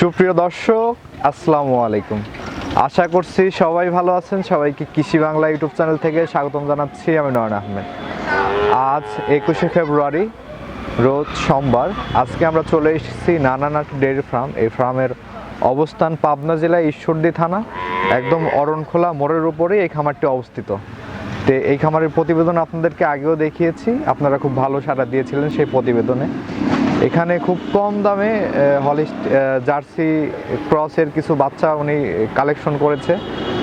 সুপ্রিয় দর্শক, আসসালামু আলাইকুম। আশা করছি সবাই ভালো আছেন। সবাইকে কৃষি বাংলা ইউটিউব চ্যানেল থেকে স্বাগতম জানাচ্ছি আমি নয়ন আহমেদ। আজ একুশে ফেব্রুয়ারি, রোজ সোমবার। আজকে আমরা চলে এসেছি নানানাট ডেয়ারি ফার্ম। এই ফার্মের অবস্থান পাবনা জেলায় ঈশ্বরদী থানা, একদম অরণখোলা মোড়ের উপরেই এই খামারটি অবস্থিত। তো এই খামারের প্রতিবেদন আপনাদেরকে আগেও দেখিয়েছি। আপনারা খুব ভালো সাড়া দিয়েছিলেন সেই প্রতিবেদনে। এখানে খুব কম দামে হলিস্ট জার্সি ক্রসের কিছু বাচ্চা উনি কালেকশন করেছে।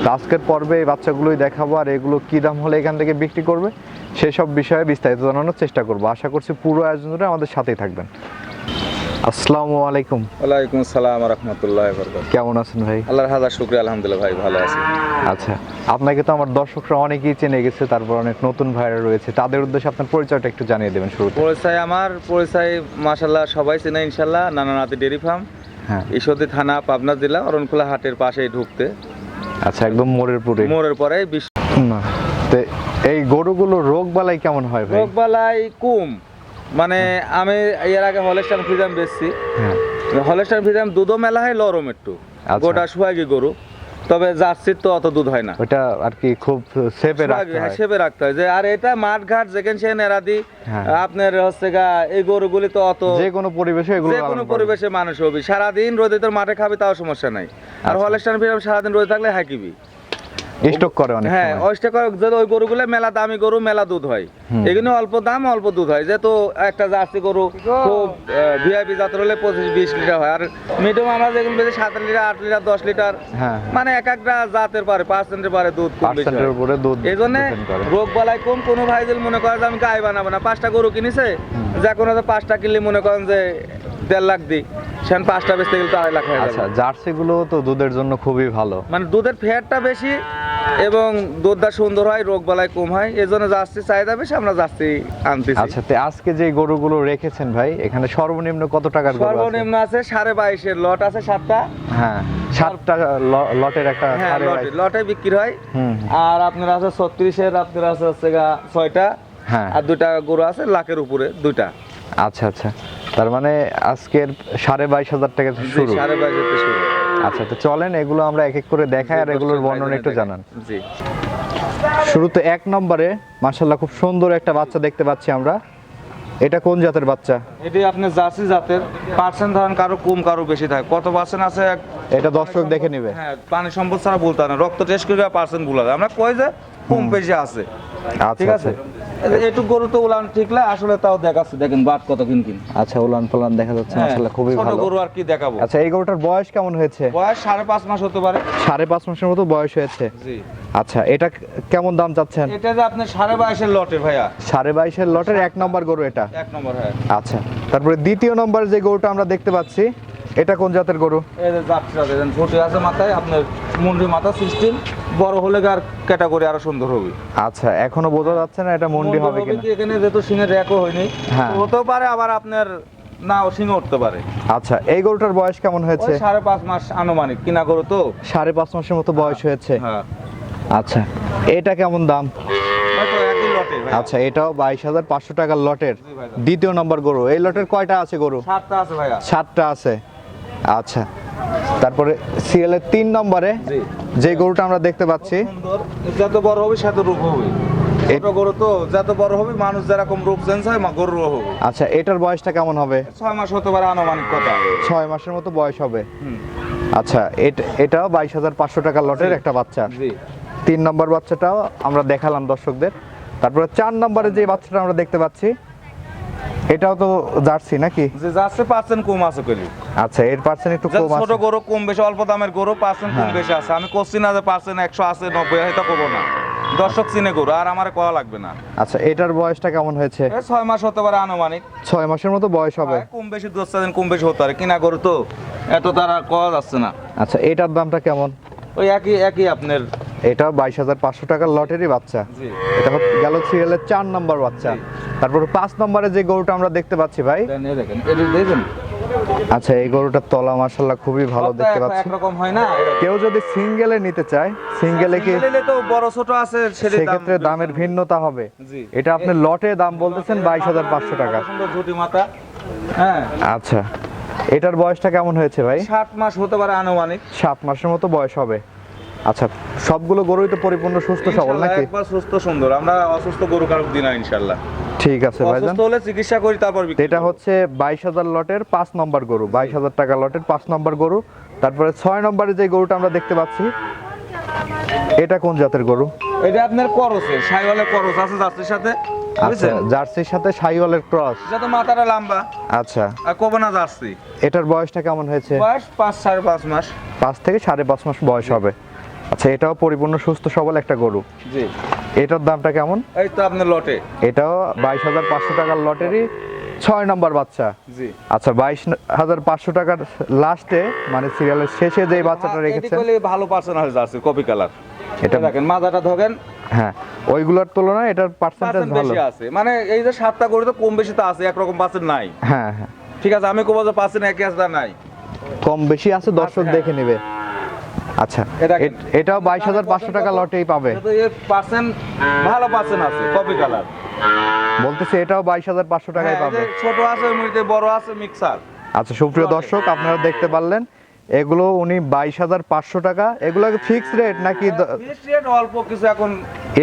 তো আজকের পর্বে এই বাচ্চাগুলোই দেখাবো, আর এগুলো কী দাম হলে এখান থেকে বিক্রি করবে, সেসব বিষয়ে বিস্তারিত জানানোর চেষ্টা করব। আশা করছি পুরো আয়োজন আমাদের সাথেই থাকবেন। আসসালামু আলাইকুম। ওয়ালাইকুম সালাম রহমতুল্লাহ কেমন আছেন ভাই? আল্লাহর হাজার শুক্রিয়া আলহামদুলিল্লাহ ভাই ভালো আছি। আচ্ছা আপনাকে তো আমার দর্শকরা অনেকেই চেনে গেছে তারপর অনেক নতুন ভাইরা রয়েছে। তাদের উদ্দেশ্যে আপনার পরিচয়টা একটু জানিয়ে দেবেন শুরুতে। পরিচয় আমার পরিচয় মাশাল্লাহ সবাই চেনে ইনশাল্লাহ নানানাথি ডেরি ফার্ম। হ্যাঁ। ঈশ্বরদী থানা পাবনা জেলা অরণখোলা হাটের পাশেই ঢুকতে। আচ্ছা একদম মোড়ের পুরে। মোড়ের পরে বিশ্ব না তো এই গরুগুলো রোগ বালাই কেমন হয় ভাই? রোগবালাই কুম। মানে আমি এর আগে হলেস্টান ফ্রিজাম বেচছি। হ্যাঁ। হলেস্টান ফ্রিজাম দুধও মেলা হয় লরম একটু। আচ্ছা। গোটা সুহাগি গরু। তবে জার্সির তো অত দুধ হয় না। ওটা আর কি খুব সেফে রাখতে হ্যাঁ, হয়। সেবে রাখতে হয়। যে আর এটা মাঠ ঘাট যেখানে সেখানে এরাদি হ্যাঁ। আপনার হচ্ছে গা এই গরুগুলি তো অত যে কোনো পরিবেশে এগুলো যে কোনো পরিবেশে মানুষ হবি। সারাদিন রোদে তোর মাঠে খাবি তাও সমস্যা নাই। আর আচ্ছা। হলেস্টান ফিরাম সারাদিন রোদে থাকলে হাঁকিবি। স্টক করে অনেক হ্যাঁ। অষ্টা করে যদি ওই গরুগুলো মেলা দামি গরু মেলা দুধ হয়। এগুলো অল্প দাম অল্প দুধ হয়। যেহেতু একটা জার্সি গরু খুব ভিআইপি জাতের হলে পঁচিশ বিশ লিটার হয়। আর মিডিয়াম আমরা যেগুলো বেশি সাত লিটার আট লিটার দশ লিটার হ্যাঁ মানে এক একটা জাতের পারে পার্সেন্টের পারে দুধ পার্সেন্টের উপরে দুধ এই জন্য রোগ বালাই কম। কোনো ভাই মনে করে যে আমি গায়ে বানাবো না পাঁচটা গরু কিনেছে যে কোনো পাঁচটা কিনলে মনে করেন যে দেড় লাখ দিই। সেখানে পাঁচটা বেচতে গেলে তো আড়াই লাখ হয়ে আচ্ছা যাবে। জার্সি গুলো তো দুধের জন্য খুবই ভালো। মানে দুধের ফ্যাটটা বেশি এবং দুধটা সুন্দর হয় রোগ বালাই কম হয় এই জন্য জার্সি চাহিদা বেশি আমরা জার্সি আনতেছি। আচ্ছা তো আজকে যে গরুগুলো রেখেছেন ভাই এখানে সর্বনিম্ন কত টাকার গরু সর্বনিম্ন আছে সাড়ে বাইশের লট আছে সাতটা। হ্যাঁ সাতটা লটের একটা হ্যাঁ লটে বিক্রি হয়। আর আপনার আছে ছত্রিশের আপনার আছে হচ্ছে ছয়টা। হ্যাঁ। আর দুইটা গরু আছে লাখের উপরে দুইটা। আচ্ছা আচ্ছা। তার মানে আজকের সাড়ে বাইশ হাজার টাকা থেকে শুরু। সাড়ে আচ্ছা তো চলেন এগুলো আমরা এক এক করে দেখাই আর এগুলোর বর্ণনা একটু জানান। জি। শুরুতে এক নম্বরে মার্শাল্লাহ খুব সুন্দর একটা বাচ্চা দেখতে পাচ্ছি আমরা। এটা কোন জাতের বাচ্চা? এটি আপনি জার্সি জাতের। পার্সেন্ট ধরেন কারও কম কারও বেশি থাকে। কত পার্সেন্ট আছে? এটা দর্শক দেখে নেবে। হ্যাঁ পানি সম্পদ ছাড়া বলতে না। রক্ত টেস্ট করে পার্সেন্ট ভুলা যায় আমরা কই যে কম বেশি আছে। আচ্ছা ঠিক আছে? একটু গরু তো উলান ঠিকলে আসলে তাও দেখাচ্ছে দেখেন বাট কত কিন কিন আচ্ছা উলান পালান দেখা যাচ্ছে হ্যাঁ, মার্শাল্লাহ খুবই ছোট গরু আর কি দেখাবো। আচ্ছা এই গরুটার বয়স কেমন হয়েছে? বয়স সাড়ে পাঁচ মাস হতে পারে। সাড়ে পাঁচ মাসের মতো বয়স হয়েছে। জি। আচ্ছা এটা কেমন দাম চাচ্ছেন? এটা যে আপনার সাড়ে বাইশের লটে ভাইয়া। সাড়ে বাইশের লটের এক নম্বর গরু এটা। এক নম্বর হ্যাঁ। আচ্ছা তারপরে দ্বিতীয় নম্বর যে গরুটা আমরা দেখতে পাচ্ছি এটা কোন জাতের গরু? ফুটে আছে মাথায় আপনার মুন্ডি মাথা সিস্টেম বড় হলে আর ক্যাটাগরি আরও সুন্দর হবে? আচ্ছা এখনও বোঝা যাচ্ছে না এটা মন্ডি হবে কিনা। এখানে যেহেতু সিংহের র্যাকও হয়নি হ্যাঁ। হতেও পারে আবার আপনার নাও সিংহ উঠতে পারে। আচ্ছা এই গরুটার বয়স কেমন হয়েছে? সাড়ে পাঁচ মাস আনুমানিক কিনা গরু তো? সাড়ে পাঁচ মাসের মতো বয়স হয়েছে। হ্যাঁ। আচ্ছা এটা কেমন দাম? লটে আচ্ছা এটাও বাইশ হাজার পাঁচশো টাকার লটের। দ্বিতীয় নম্বর গরু এই লটের কয়টা আছে গরু? সাতটা আছে ভাইয়া। সাতটা আছে। আচ্ছা। তারপরে সিএলের তিন নম্বরে যে গরুটা আমরা দেখতে পাচ্ছি। যত বড় হবে সেত রূপ হবে। এ- ছোট গরু তো যত বড় হবে মানুষ যেরকম রূপ চেঞ্জ হয় গরুরও হবে। আচ্ছা এটার বয়সটা কেমন হবে? ছয় মাস হতে পারে আনুমানিক কথা। ছয় মাসের মতো বয়স হবে। আচ্ছা এটা এটাও বাইশ হাজার পাঁচশো টাকার লটের একটা বাচ্চা। তিন নম্বর বাচ্চাটাও আমরা দেখালাম দর্শকদের। তারপরে চার নম্বরে যে বাচ্চাটা আমরা দেখতে পাচ্ছি এটাও তো জার্সি নাকি? যে যাচ্ছে পার্সেন্ট কম আছে কলি আচ্ছা এর পার্সেন্ট একটু কম ছোট গরু কম বেশি অল্প দামের গরু পার্সেন্ট কম হ্যাঁ। বেশি আছে। আমি করছি না যে পার্সেন্ট একশো আছে নব্বই হয়তো করব না। দর্শক চিনে গরু আর আমার কওয়া লাগবে না। আচ্ছা এটার বয়সটা কেমন হয়েছে? এই ছয় মাস হতে পারে আনুমানিক। ছয় মাসের মতো বয়স হবে। কম বেশি দশ দিন কম বেশি হতে পারে। কিনা গরু তো এত তারা কওয়া যাচ্ছে না। আচ্ছা এটার দামটা কেমন? ওই একই একই আপনার। এটা বাইশ হাজার পাঁচশো টাকার লটেরই বাচ্চা। জি। এটা গেল সিরিয়ালের চার নম্বর বাচ্চা। তারপরে পাঁচ নম্বরে যে গরুটা আমরা দেখতে পাচ্ছি ভাই। দেখেন আচ্ছা এই গরুটার তলা মার্শাল্লাহ খুবই ভালো দেখতে পাচ্ছি। একরকম হয় না? কেউ যদি সিঙ্গেলে নিতে চায় সিঙ্গেলে কি তো বড় ছোট আছে সেক্ষেত্রে দামের ভিন্নতা হবে। এটা আপনি লটে দাম বলতেছেন বাইশ হাজার পাঁচশো টাকা। সুন্দর ঝুটি মাথা হ্যাঁ। আচ্ছা এটার বয়সটা কেমন হয়েছে ভাই? সাত মাস হতে পারে আনুমানিক। সাত মাসের মতো বয়স হবে। আচ্ছা সবগুলো গরুই তো পরিপূর্ণ সুস্থ সবল নাকি? একবার সুস্থ সুন্দর। আমরা অসুস্থ গরু কারোর দিনা ইনশাল্লাহ। ঠিক আছে ভাইজান। অসুস্থ হলে চিকিৎসা করি তারপর বিক্রি এটা হচ্ছে বাইশ হাজার লটের পাঁচ নম্বর গরু বাইশ হাজার টাকা লটের পাঁচ নম্বর গরু। তারপরে ছয় নম্বরে যে গরুটা আমরা দেখতে পাচ্ছি এটা কোন জাতের গরু? এটা আপনার করসে সাইওয়ালে করস আছে জার্সির সাথে আচ্ছা জার্সির সাথে সাইওয়ালের ক্রস। এটা তো মাথাটা লম্বা। আচ্ছা। আর কোবনা জার্সি। এটার বয়সটা কেমন হয়েছে? বয়স পাঁচ সাড়ে পাঁচ মাস। পাঁচ থেকে সাড়ে পাঁচ মাস বয়স হবে। আচ্ছা এটাও পরিপূর্ণ সুস্থ সবল একটা গরু। জি। এটার দামটা কেমন? এই তো আপনার লটে। এটাও বাইশ হাজার পাঁচশো টাকার লটেরই ছয় নম্বর বাচ্চা। জি। আচ্ছা বাইশ হাজার পাঁচশো টাকার লাস্টে মানে সিরিয়ালের শেষে যে বাচ্চাটা হলে ভালো পার্সোনাল জার্সি কপি কালার। এটা দেখেন মাথাটা ধরেন। হ্যাঁ ওইগুলোর তুলনায় এটার পার্সেন্টেজ পার্সেন্ট ভালো। বেশি আছে। মানে এই যে সাতটা গরু তো কম বেশি তো আছে একরকম পার্সেন্ট নাই। হ্যাঁ হ্যাঁ। ঠিক আছে আমি কোবো যে পার্সেন্ট একই আছে নাই। কম বেশি আছে দর্শক হ্যাঁ। দেখে নেবে। আচ্ছা এটাও বাইশ হাজার পাঁচশো টাকা লটেই পাবে। পার্সেন্ট ভালো পার্সেন্ট আছে কপি কালার বলতেছে এটাও বাইশ হাজার পাঁচশো টাকায় পাবে। ছোট আছে বড় আছে মিক্সার আচ্ছা সুপ্রিয় দর্শক আপনারা দেখতে পারলেন এগুলো উনি বাইশ হাজার পাঁচশো টাকা। এগুলো ফিক্স রেট নাকি অল্প কিছু এখন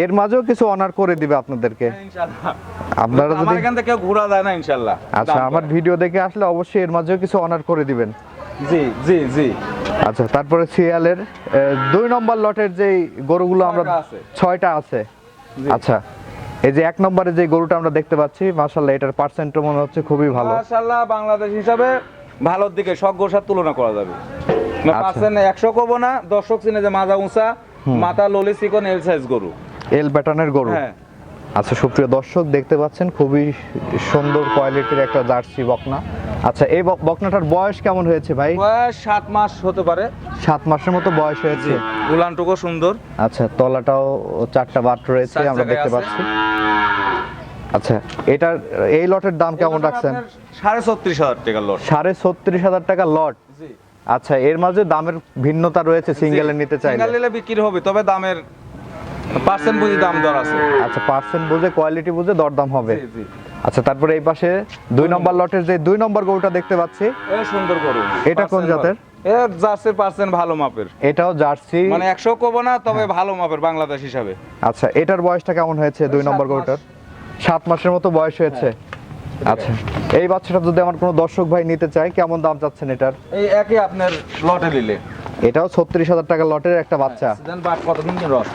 এর মাঝেও কিছু অনার করে দিবে আপনাদেরকে। আপনারা আমার যদি এখান থেকে ঘোরা যায় না ইনশাআল্লাহ। আচ্ছা আমার ভিডিও দেখে আসলে অবশ্যই এর মাঝেও কিছু অনার করে দিবেন। জি জি জি। আচ্ছা তারপরে সিরিয়ালের দুই নম্বর লটের যে গরুগুলো আমরা ছয়টা আছে। আচ্ছা এই যে এক নম্বরে যে গরুটা আমরা দেখতে পাচ্ছি মাশাল্লাহ এটার পার্সেন্টও মনে হচ্ছে খুবই ভালো। মাশাআল্লাহ বাংলাদেশ হিসাবে ভালোর দিকে সব গোসার তুলনা করা যাবে। আচ্ছা। পার্সেন্ট একশো কব না দর্শক চিনে যে মাজা উঁচা মাথা ললি চিকন এল সাইজ গরু। এল প্যাটার্নের গরু। হ্যাঁ। আচ্ছা সুপ্রিয় দর্শক দেখতে পাচ্ছেন খুবই সুন্দর কোয়ালিটির একটা জার্সি বকনা। আচ্ছা এই বকনাটার বয়স কেমন হয়েছে ভাই? বয়স সাত মাস হতে পারে। সাত মাসের মতো বয়স হয়েছে। উলানটুকু সুন্দর। আচ্ছা তলাটাও চারটা বাট রয়েছে আমরা দেখতে পাচ্ছি। আচ্ছা এটার এই লটের দাম কেমন রাখছেন? সাড়ে ছত্রিশ হাজার টাকার লট। সাড়ে ছত্রিশ হাজার টাকা লট? আচ্ছা এর মাঝে দামের ভিন্নতা রয়েছে সিঙ্গেলে নিতে সিঙ্গেল বিক্রি হবে তবে দামের পার্সেন্ট বুঝি দাম দর আছে। আচ্ছা পার্সেন্ট বুঝে কোয়ালিটি বুঝে দরদাম হবে। জি জি। আচ্ছা তারপরে এই পাশে দুই নম্বর লটের যে দুই নম্বর গরুটা দেখতে পাচ্ছি সুন্দর গরু। এটা কোন জাতের? এর জার্সির পার্সেন্ট ভালো মাপের। এটাও জার্সি। মানে একশো কব না তবে হ্যাঁ। ভালো মাপের বাংলাদেশ হিসাবে। আচ্ছা এটার বয়সটা কেমন হয়েছে দুই নম্বর। গরুটার? সাত মাসের মতো বয়স হয়েছে? আচ্ছা এই বাচ্চাটা যদি আমার কোনো দর্শক ভাই নিতে চায় কেমন দাম চাচ্ছেন এটার? এই একই আপনার লটে নিলে। এটাও ছত্রিশ হাজার টাকা লটের একটা বাচ্চা। দেন কতদিন রস?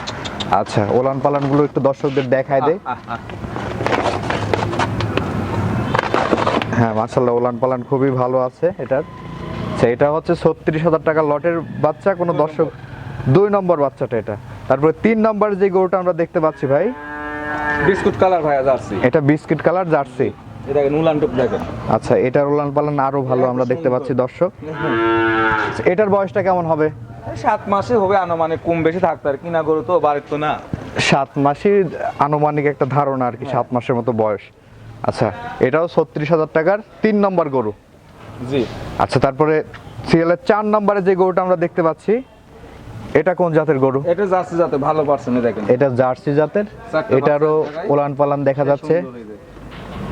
আচ্ছা ওলান পালানগুলো একটু দর্শকদের দেখায় দেয় হ্যাঁ মার্শাল্লাহ ওলান পালান খুবই ভালো আছে এটার। আচ্ছা এটা হচ্ছে ছত্রিশ হাজার টাকা লটের বাচ্চা কোনো দর্শক দুই নম্বর বাচ্চাটা এটা। তারপরে তিন নম্বর যে গরুটা আমরা দেখতে পাচ্ছি ভাই। বিস্কুট কালার ভাইয়া জার্সি। এটা বিস্কিট কালার জার্সি। এটা দেখেন উলান দেখেন। আচ্ছা এটার ওলান পালান আরও ভালো আমরা দেখতে পাচ্ছি দর্শক। আচ্ছা, এটার বয়সটা কেমন হবে? সাত মাসে হবে আনুমানিক কম বেশি থাকতে আর কিনা গরু তো বাড়ির তো না। সাত মাসই আনুমানিক একটা ধারণা আর কি সাত মাসের মতো বয়স। আচ্ছা এটাও ছত্রিশ হাজার টাকার তিন নম্বর গরু। জি। আচ্ছা তারপরে সিরিয়ালের চার নম্বরে যে গরুটা আমরা দেখতে পাচ্ছি এটা কোন জাতের গরু? এটা জার্সি জাতের ভালো পার্সেন্ট দেখেন। এটা জার্সি জাতের। এটারও ওলান পালান দেখা যাচ্ছে।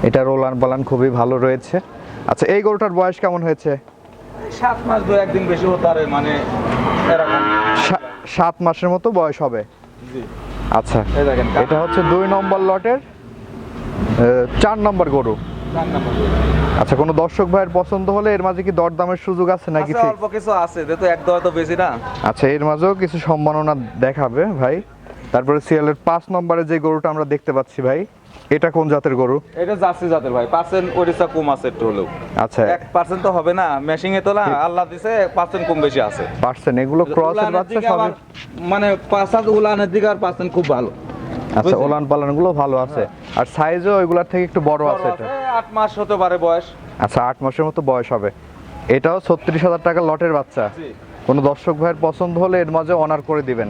এটার ওলান পালান খুবই ভালো রয়েছে। আচ্ছা এই গরুটার বয়স কেমন হয়েছে? সাত মাস দু একদিন বেশি হতে পারে মানে সাত মাসের মতো বয়স হবে। জি। আচ্ছা এটা হচ্ছে দুই নম্বর লটের চার নম্বর গরু। আচ্ছা কোনো দর্শক ভাইয়ের পছন্দ হলে এর মাঝে কি দরদামের সুযোগ আছে নাকি অল্প কিছু আছে যেহেতু এক দর তো বেশি না। আচ্ছা এর মাঝেও কিছু সম্মাননা দেখাবে ভাই। তারপরে সিরিয়ালের পাঁচ নম্বরে যে গরুটা আমরা দেখতে পাচ্ছি ভাই এটা কোন জাতের গরু? এটা জার্সি জাতের ভাই পার্সেন্ট ওড়িশা কম আছে একটু হলেও। আচ্ছা। এক পার্সেন্ট তো হবে না মেশিং এ তোলা আল্লাহ দিছে পার্সেন্ট কম বেশি আছে। পার্সেন্ট এগুলো ক্রসের উলানের বাচ্চা আবার মানে পাঁচ হাত উলানের দিকে আর পার্সেন্ট খুব ভালো। আচ্ছা ওলান পালানগুলো ভালো আছে। আর সাইজও ওইগুলার থেকে একটু বড় আছে এটা। আট মাস হতে পারে বয়স। আচ্ছা আট মাসের মতো বয়স হবে। এটাও ছত্রিশ হাজার টাকা লটের বাচ্চা। কোনো দর্শক ভাইয়ের পছন্দ হলে এর মাঝে অনার করে দিবেন।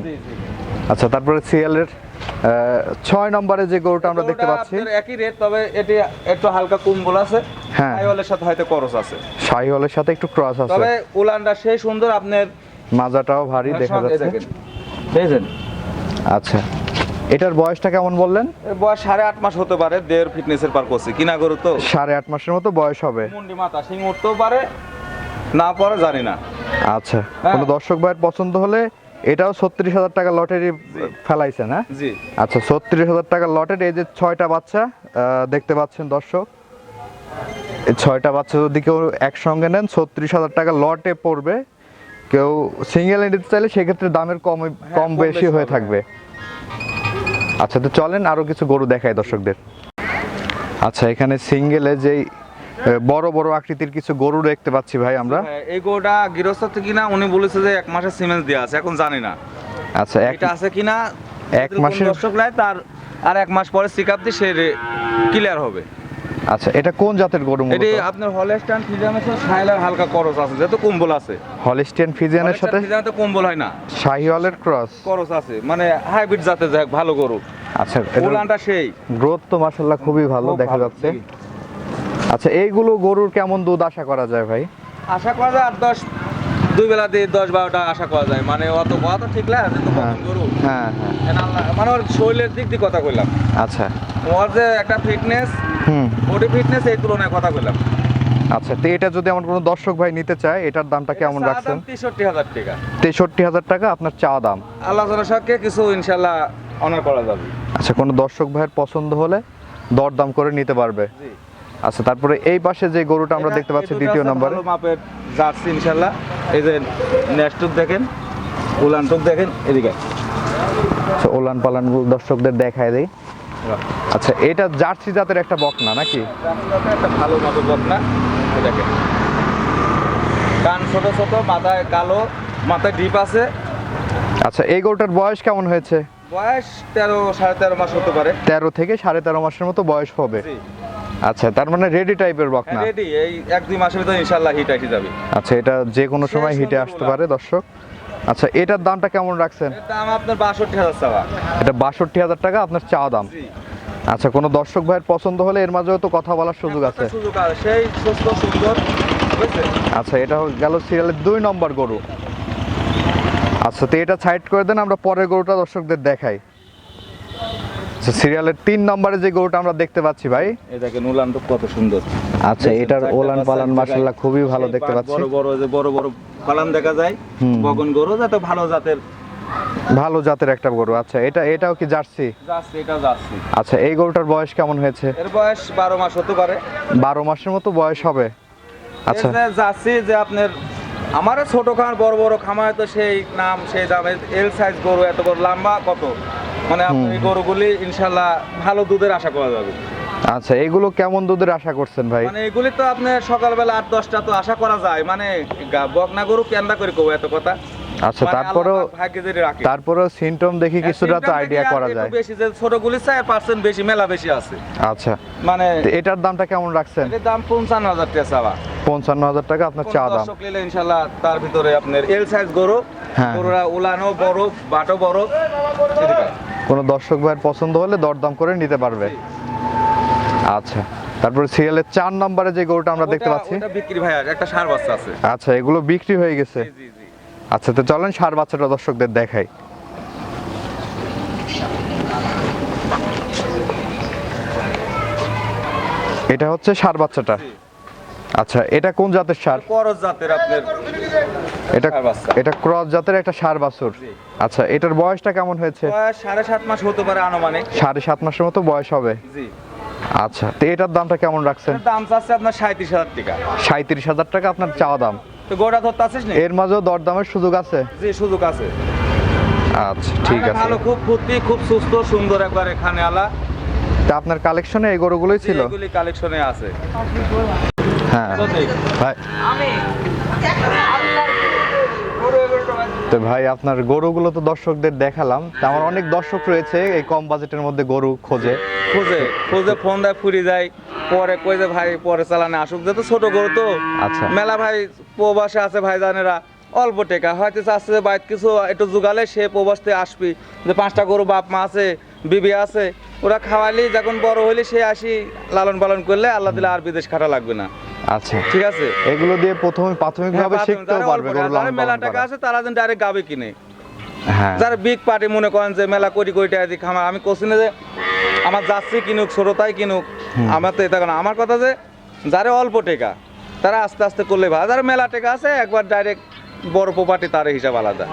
আচ্ছা তারপরে সিএলের ছয় নম্বরে যে গরুটা আমরা দেখতে পাচ্ছি। একই রেট তবে এটি একটু হালকা কুম্বল আছে। হ্যাঁ। আইওয়ালের সাথে হয়তো খরচ আছে। শাহিওয়ালের সাথে একটু ক্রস আছে। তবে উলানটা সেই সুন্দর আপনার মাজাটাও ভারী দেখা যাচ্ছে। দেখেন। আচ্ছা। এটার বয়সটা কেমন বললেন? বয়স সাড়ে আট মাস হতে পারে দেড় ফিটনেসের পার করছে কিনা গরু তো? সাড়ে আট মাসের মতো বয়স হবে। মুন্ডি মাথা সিং উঠতেও পারে না পরে জানি না। আচ্ছা হ্যাঁ। কোনো দর্শক ভাইয়ের পছন্দ হলে এটাও ছত্রিশ হাজার টাকা লটারি ফেলাইছে না? জি। আচ্ছা ছত্রিশ হাজার টাকা লটের এই যে ছয়টা বাচ্চা দেখতে পাচ্ছেন দর্শক এই ছয়টা বাচ্চা যদি কেউ একসঙ্গে নেন ছত্রিশ হাজার টাকা লটে পড়বে। কেউ সিঙ্গেল নিতে চাইলে সেক্ষেত্রে দামের কম কম কম বেশি হয়ে থাকবে। আচ্ছা তো চলেন আরও কিছু গরু দেখায় দর্শকদের। আচ্ছা এখানে সিঙ্গেলে যেই বড় বড় আকৃতির কিছু গরু দেখতে পাচ্ছি ভাই আমরা। হ্যাঁ, এই গরুটা গৃহস্থ থেকে কিনা উনি বলেছে যে এক মাসের সিমেন্স দেওয়া আছে এখন জানি না। আচ্ছা একটা এটা আছে কিনা এক মাসের- দর্শক তার আর এক মাস পরে চেক আপ দিয়ে সে ক্লিয়ার হবে। আচ্ছা এটা কোন জাতের গরু এটি আপনার হলেস্টান ফিজামের সাথে সাইলার হালকা করস আছে যেহেতু কম্বল আছে। হলিস্টিয়ান ফিজিয়ানের সাথে? ফিজামে কম্বল হয় না। শাহিওয়ালের ক্রস? করস আছে মানে হাইব্রিড জাতের যাক ভালো গরু। আচ্ছা উলানটা সেই। গ্রোথ তো মাশাল্লাহ খুবই ভালো দেখা যাচ্ছে। আচ্ছা এইগুলো গরুর কেমন দুধ আশা করা যায় ভাই? আশা করা যায় আট দশ দুই বেলা দিয়ে দশ বারোটা আশা করা যায়। মানে অত কথা তো ঠিক না হ্যাঁ গরু। হ্যাঁ হ্যাঁ। মানে ওর শরীরের দিক দিয়ে কথা কইলাম। আচ্ছা। ওর যে একটা ফিটনেস হুম। বডি ফিটনেস এই তুলনায় কথা কইলাম আচ্ছা তো এটা যদি আমার কোনো দর্শক ভাই নিতে চায় এটার দামটা কেমন রাখছেন? তেষট্টি হাজার টাকা। তেষট্টি হাজার টাকা আপনার চা দাম। আল্লাহ জনসাকে কিছু ইনশাল্লাহ অনার করা যাবে। আচ্ছা কোনো দর্শক ভাইয়ের পছন্দ হলে দরদাম করে নিতে পারবে। আচ্ছা তারপরে এই পাশে যে গরুটা আমরা দেখতে পাচ্ছি দ্বিতীয় নম্বরে। মাপের জার্সি ইনশাল্লাহ। এই যে নেস্টুক দেখেন উলানটুক দেখেন এদিকে। আচ্ছা, ওলান পালান দর্শকদের দেখায় দেই। আচ্ছা এটা জার্সি জাতের একটা বকনা নাকি? একটা ভালো মাপের বকনা কান ছোট ছোট মাথায় কালো মাথায় ডিপ আছে। আচ্ছা এই গরুটার বয়স কেমন হয়েছে? বয়স তেরো সাড়ে তেরো মাস হতে পারে। তেরো থেকে সাড়ে তেরো মাসের মতো বয়স হবে। আচ্ছা তার মানে রেডি টাইপের বকনা। রেডি। এই এক দুই মাসের ভিতরে ইনশাল্লাহ হিট আসে যাবে। আচ্ছা এটা যে কোনো সময় হিটে আসতে পারে দর্শক। আচ্ছা এটার দামটা কেমন রাখছেন? এর দাম আপনার বাষট্টি হাজার টাকা এটা বাষট্টি হাজার টাকা আপনার চা দাম। আচ্ছা কোনো দর্শক ভাইয়ের পছন্দ হলে এর মাঝেও তো কথা বলার সুযোগ আছে। সুযোগ আছে। সেই সুস্থ সুন্দর আচ্ছা এটা গেল সিরিয়ালের দুই নম্বর গরু। আচ্ছা তো এটা সাইড করে দেন আমরা পরের গরুটা দর্শকদের দেখাই। সিরিয়ালের তিন নম্বরে যে গরুটা আমরা দেখতে পাচ্ছি ভাই। উলান তো কত সুন্দর। আচ্ছা এটার ওলান পালান খুবই ভালো দেখতে পাচ্ছি। বড় বড় যে বড় বড় পালান দেখা যায়। বগন গরু যাতে ভালো জাতের। ভালো জাতের একটা গরু আচ্ছা এটা এটাও কি জার্সি? এটাও যাচ্ছে আচ্ছা এই গরুটার বয়স কেমন হয়েছে? এর বয়স বারো মাস হতে পারে। বারো মাসের মতো বয়স হবে। আচ্ছা। এর যে যে আপনার আমারও ছোট খামার বড় বড় খামারে তো সেই নাম সেই দাম এল সাইজ গরু এত বড় লম্বা কত? মানে আপনার এই গরুগুলি ইনশাল্লাহ ভালো দুধের আশা করা যাবে। আচ্ছা এগুলো কেমন দুধের আশা করছেন ভাই? মানে এগুলি তো আপনার সকালবেলা আট দশটা তো আশা করা যায়। মানে বকনা গরু কেন্দা করে কব এত কথা? আচ্ছা মানে তারপরেও তারপরেও সিমটম দেখি কিছুটা তো আইডিয়া করা যায়। বেশি যে ছোটগুলি চাই পার্সেন্ট বেশি মেলা বেশি আছে। আচ্ছা মানে এটার দামটা কেমন রাখছেন? এটার দাম পঞ্চান্ন হাজার টাকা চাওয়া। পঞ্চান্ন হাজার টাকা আপনার চা দাম। দর্শক নিলে তার ভিতরে আপনার এল সাইজ গরু। হ্যাঁ। গরুরা উলানো বড় বাটো বড়। কোনো দর্শক ভাইয়ের পছন্দ হলে দরদাম করে নিতে পারবে। আচ্ছা তারপরে সিরিয়ালের চার নম্বরে যে গরুটা আমরা দেখতে পাচ্ছি। ওটা বিক্রি ভাই একটা সার বাচ্চা আছে। আচ্ছা এগুলো বিক্রি হয়ে গেছে। জি জি জি। আচ্ছা তো চলেন সার বাচ্চাটা দর্শকদের দেখাই। এটা হচ্ছে সার বাচ্চাটা। আচ্ছা এটা কোন জাতের সার? করজ জাতের আপনার। এটা এটা ক্রস জাতের একটা সার বাছুর। আচ্ছা এটার বয়সটা কেমন হয়েছে? বয়স সাড়ে সাত মাস হতে পারে আনুমানিক। সাড়ে সাত মাসের মতো বয়স হবে? জি। আচ্ছা তো এটার দামটা কেমন রাখছেন? দাম চাচ্ছে আপনার সাঁত্রিশ হাজার টাকা। সাঁত্রিশ হাজার টাকা আপনার চাওয়া দাম। তো গোটা ধরতে আসিস নি? এর মাঝেও দরদামের সুযোগ আছে? জি সুযোগ আছে। আচ্ছা ঠিক আছে। ভালো খুব ফুর্তি খুব সুস্থ সুন্দর একবার এখানে আলা। তা আপনার কালেকশনে এই গরুগুলোই ছিল? এগুলি কালেকশনে আছে। হ্যাঁ। তো দেখ। তো ভাই আপনার গরুগুলো তো দর্শকদের দেখালাম। তা আমার অনেক দর্শক রয়েছে এই কম বাজেটের মধ্যে গরু খোঁজে। খোঁজে খোঁজে ফোন দেয় ফুরি যায় পরে কই যে ভাই পরে চালানে আসুক। যেহেতু ছোট গরু তো। আচ্ছা। মেলা ভাই প্রবাসে আছে ভাই জানেরা অল্প টেকা। হয়তো চাচ্ছে যে বাইক কিছু একটু জোগালে সে প্রবাস থেকে আসবি। যে পাঁচটা গরু বাপ মা আছে বিবি আছে ওরা খাওয়ালি যখন বড় হইলে সে আসি লালন পালন করলে আল্লাহ দিলে আর বিদেশ খাটা লাগবে না। আচ্ছা। ঠিক আছে। এগুলো দিয়ে প্রথমে প্রাথমিকভাবে হ্যাঁ, শিখতেও পারবে গরু লালন মেলা টাকা আছে তারা যেন ডাইরেক্ট গাবে কিনে। হ্যাঁ। যারা বিগ পার্টি মনে করেন যে মেলা কোটি কোটি টাকা দিয়ে খামার আমি কোশ্চিনে যে আমার যাচ্ছি কিনুক কিনুক। আমার তো এটা আমার কথা যে যারা অল্প টাকা তারা আস্তে আস্তে করলে ভালো। যারা মেলা টেকা আছে একবার ডাইরেক্ট বড় প্রপার্টি তার হিসাব আলাদা।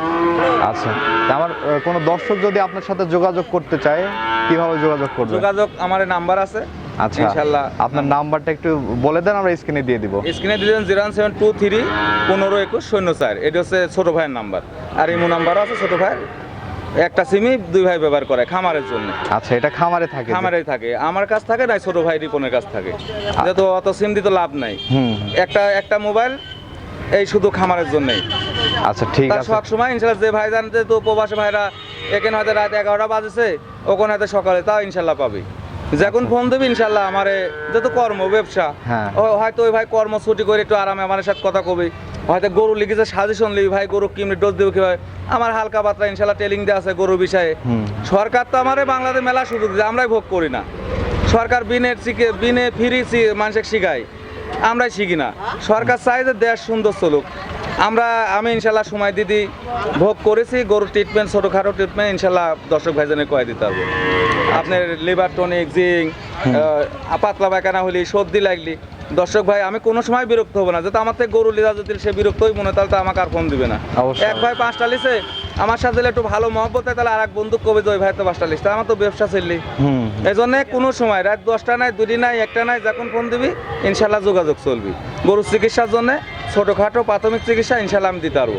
আচ্ছা। আমার কোনো দর্শক যদি আপনার সাথে যোগাযোগ করতে চায় কীভাবে যোগাযোগ করবে? যোগাযোগ আমার নাম্বার আছে। আচ্ছা ইনশাল্লাহ আপনার নাম্বারটা একটু বলে দেন আমরা স্ক্রিনে দিয়ে দিব। স্ক্রিনে জিরো সেভেন টু থ্রি পনেরো একুশ শূন্য চার। এটা হচ্ছে ছোটো ভাইয়ের নাম্বার। আর ইমো নাম্বারও আছে ছোটো ভাইয়ের। একটা সিমই দুই ভাই ব্যবহার করে খামারের জন্য। আচ্ছা এটা খামারে থাকে যে? খামারেই থাকে। আমার কাছ থাকে নাই ছোট ভাই রিপনের কাছ থাকে। যেহেতু অত সিম দিতে লাভ নাই। একটা একটা মোবাইল এই শুধু খামারের জন্যই। আচ্ছা ঠিক আছে। সব সময় ইনশাল্লাহ যে ভাই জানতে তো প্রবাসী ভাইরা এখানে হয়তো রাত এগারোটা বাজেছে ওখানে হয়তো সকালে তাও ইনশাল্লাহ পাবি। যখন ফোন দেবে ইনশাল্লাহ আমারে যেহেতু কর্ম ব্যবসা হ্যাঁ। হয়তো ওই ভাই কর্ম ছুটি করে একটু আরামে আমার সাথে কথা কবি। হয়তো গরু লিখেছে সাজেশন লিবি ভাই গরু কিমনি ডোজ দেবে কীভাবে? আমার হালকা পাতলা ইনশাল্লাহ টেলিং দেওয়া আছে গরু বিষয়ে। সরকার তো আমারে বাংলাদেশ মেলা সুযোগ দিচ্ছে আমরাই ভোগ করি না। সরকার বিনে শিখে বিনে ফ্রি মানুষকে শিখায় আমরাই শিখি না। সরকার চাই যে দেশ সুন্দর চলুক। আমরা আমি ইনশাল্লাহ সময় দিদি ভোগ করেছি গরুর ট্রিটমেন্ট ছোটোখাটো ট্রিটমেন্ট ইনশাল্লাহ দর্শক ভাইজানে কয়ে দিতে পারব আপনার লিভার টনিক জিঙ্ক পাতলা পায়খানা হলি সর্দি লাগলি। দর্শক ভাই আমি কোনো সময় বিরক্ত হব না। যাতে আমার থেকে গরু লিদা যদি সে বিরক্ত হই মনে তাহলে তো আমাকে আর ফোন দিবে না। এক ভাই পাঁচটা লিসে আমার সাথে একটু ভালো মহব্বত হয় তাহলে আর এক বন্ধু কবে যে ওই ভাই তো পাঁচটা লিস্ট আমার তো ব্যবসা চললি এই জন্য কোনো সময় রাত দশটা নাই দুটি নাই একটা নাই যখন ফোন দিবি ইনশাল্লাহ যোগাযোগ চলবি। গরুর চিকিৎসার জন্য ছোটোখাটো প্রাথমিক চিকিৎসা ইনশাল্লাহ আমি দিতে পারব।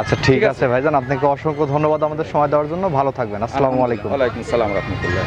আচ্ছা ঠিক। আছে ভাইজান আপনাকে অসংখ্য ধন্যবাদ আমাদের সময় দেওয়ার জন্য। ভালো থাকবেন। আসসালামু আলাইকুম। ওয়ালাইকুম সালাম রহমতুল্লাহ।